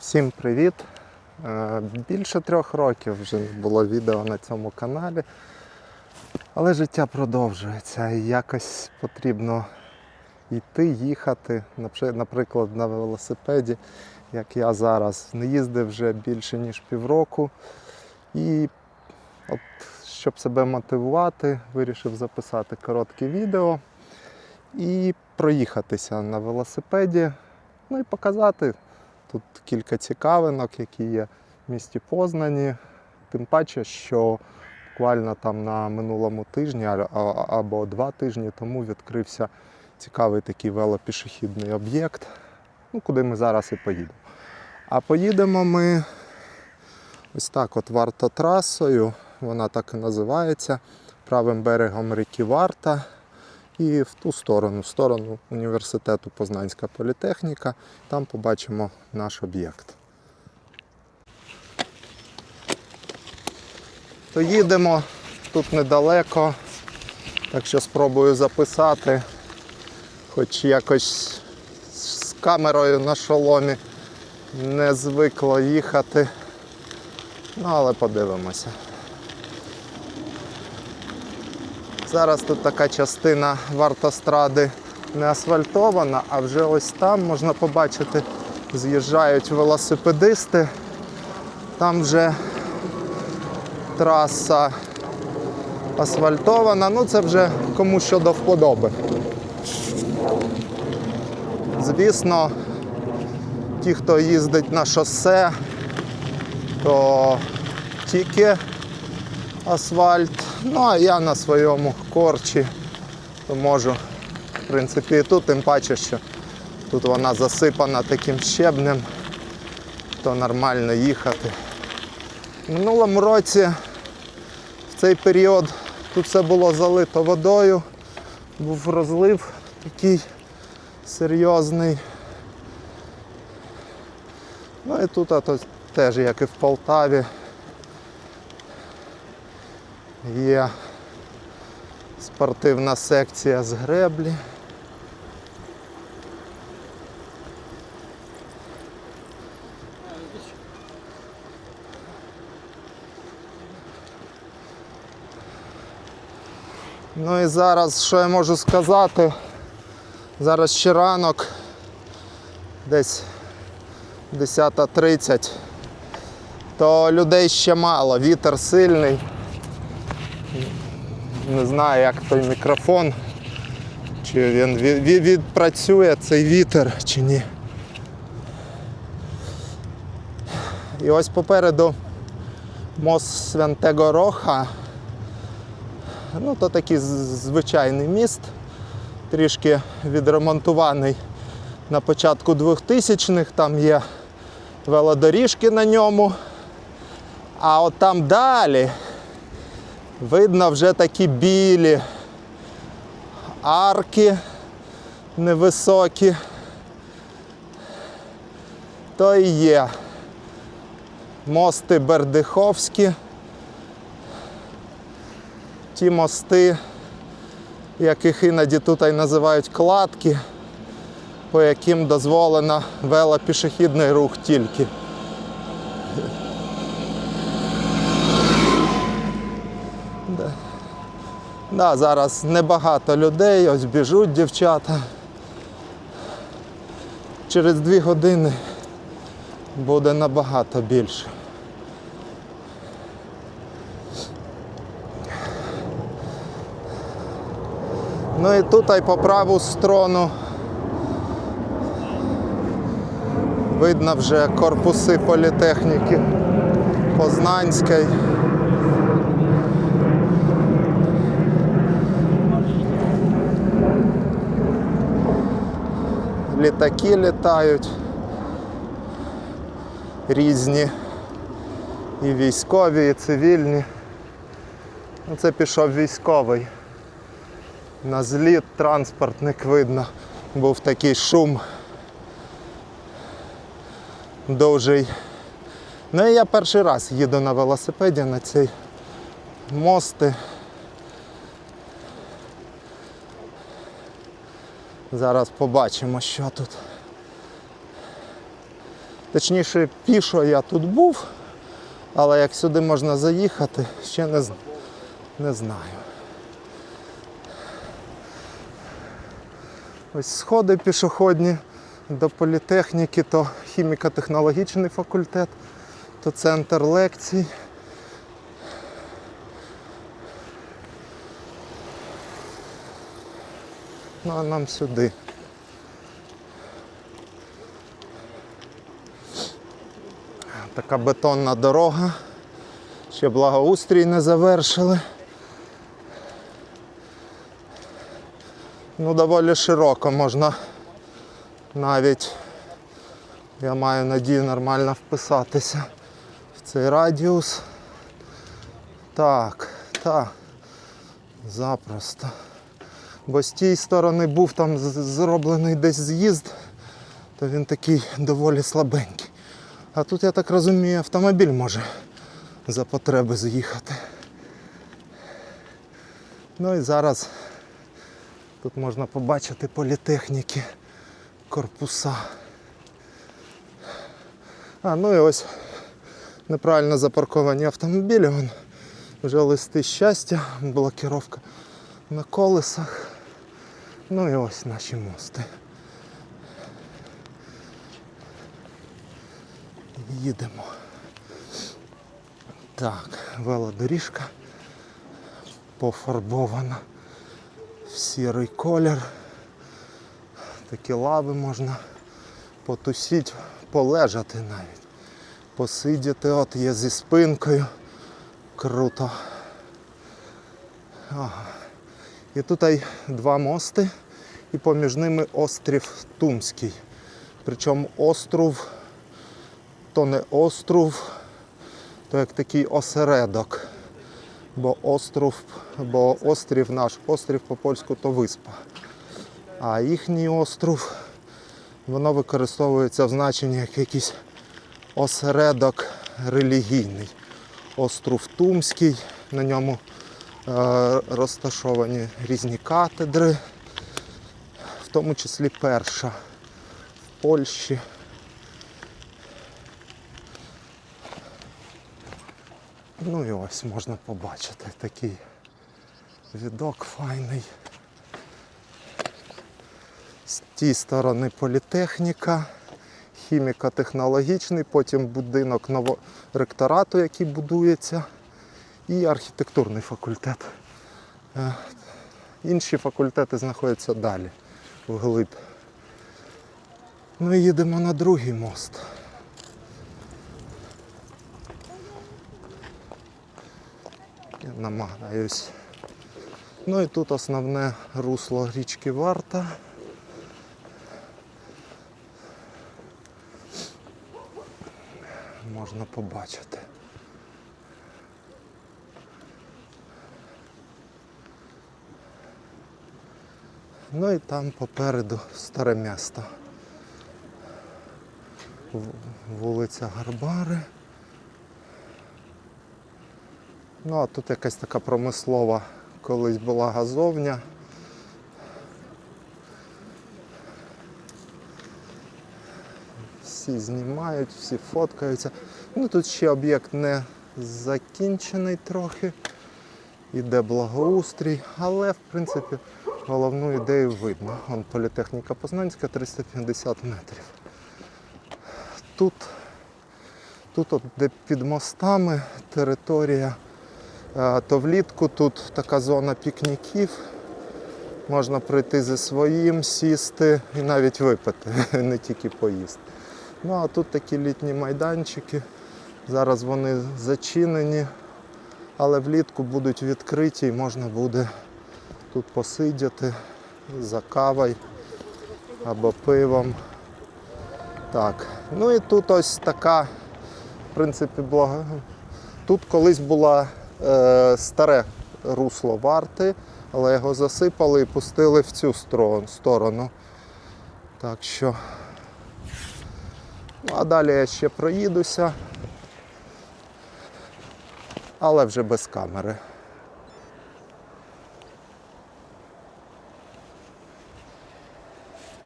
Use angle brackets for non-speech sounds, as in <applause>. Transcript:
Всім привіт! Е, Більше трьох років вже було відео на цьому каналі. Але життя продовжується і якось потрібно йти, їхати, наприклад, на велосипеді, як я зараз. Не їздив вже більше ніж півроку. І от, щоб себе мотивувати, вирішив записати коротке відео і проїхатися на велосипеді, ну і показати. Тут кілька цікавинок, які є в місті Познані. Тим паче, що буквально там на минулому тижні або два тижні тому відкрився цікавий такий велопішохідний об'єкт, ну, куди ми зараз і поїдемо. А поїдемо ми ось так от вартотрасою, вона так і називається, правим берегом ріки Варта. І в ту сторону, в сторону університету Познанська політехніка, там побачимо наш об'єкт. То їдемо тут недалеко, так що спробую записати, хоч якось з камерою на шоломі не звикло їхати. Ну, але подивимося. Зараз тут така частина вартостради не асфальтована, а вже ось там можна побачити, з'їжджають велосипедисти. Там вже траса асфальтована, ну це вже кому що до вподоби. Звісно, ті, хто їздить на шосе, то тільки асфальт. Ну а я на своєму корчі то можу, в принципі, і тут, тим паче, що тут вона засипана таким щебнем, то нормально їхати. В минулому році в цей період тут все було залито водою, був розлив такий серйозний. Ну і тут а то теж, як і в Полтаві, Є спортивна секція з греблі. Ну і зараз, що я можу сказати? Зараз ще ранок, десь 10.30, то людей ще мало, вітер сильний. Не знаю, як той мікрофон, чи він від- від- відпрацює цей вітер чи ні. І ось попереду мост Святого Роха. Ну, то такий звичайний міст, трішки відремонтований на початку 2000-х, там є велодоріжки на ньому. А от там далі видно вже такі білі арки невисокі. То і є мости Бердиховські. Ті мости, яких іноді тут і називають кладки, по яким дозволено велопішохідний рух тільки. Да, зараз небагато людей, ось біжуть дівчата. Через дві години буде набагато більше. Ну і тут і по праву сторону видно вже корпуси політехніки Познанської. Літаки літають різні. І військові, і цивільні. Ну, Це пішов військовий. На зліт транспортник видно. Був такий шум довжий. Ну і я перший раз їду на велосипеді на цей мости. Зараз побачимо, що тут. Точніше, пішо я тут був, але як сюди можна заїхати, ще не, не знаю. Ось сходи пішохідні до політехніки, то хіміко-технологічний факультет, то центр лекцій. Ну а нам сюди. Така бетонна дорога. Ще благоустрій не завершили. Ну, доволі широко можна навіть, я маю надію, нормально вписатися в цей радіус. Так, так, запросто. Бо з тієї сторони був там зроблений десь з'їзд, то він такий доволі слабенький. А тут, я так розумію, автомобіль може за потреби з'їхати. Ну і зараз тут можна побачити політехніки, корпуса. А, ну і ось неправильно запарковані автомобілі. Вже листи щастя, блокіровка на колесах. Ну і ось наші мости. Їдемо. Так, велодоріжка пофарбована в сірий колір. Такі лави можна потусіть, полежати навіть. Посидіти от є зі спинкою. Круто. Ага. І тут два мости, і поміж ними острів Тумський. Причому остров то не остров, то як такий осередок. Бо остров, бо острів наш, острів по-польську то виспа. А їхній остров, воно використовується в значенні як якийсь осередок релігійний. Остров Тумський, на ньому розташовані різні катедри, в тому числі перша в Польщі. Ну і ось можна побачити такий відок файний. З тієї сторони політехніка, хіміко-технологічний, потім будинок ново... ректорату, який будується, і архітектурний факультет. Е, Інші факультети знаходяться далі, вглиб. І їдемо на другий мост. Я намагаюсь. Ну і тут основне русло річки Варта. Можна побачити. Ну і там попереду старе місто. Вулиця Гарбари. Ну, а тут якась така промислова колись була газовня. Всі знімають, всі фоткаються. Ну тут ще об'єкт не закінчений трохи. Іде благоустрій, але в принципі головну ідею видно. Вон політехніка Познанська 350 метрів. Тут, тут от, де під мостами територія то влітку тут така зона пікніків. Можна прийти зі своїм, сісти і навіть випити, <laughs> не тільки поїсти. Ну а тут такі літні майданчики. Зараз вони зачинені, але влітку будуть відкриті і можна буде тут посидіти за кавою або пивом. Так. Ну і тут ось така, в принципі, блага. Тут колись була е, старе русло варти, але його засипали і пустили в цю сторону. Так що. Ну, а далі я ще проїдуся, але вже без камери.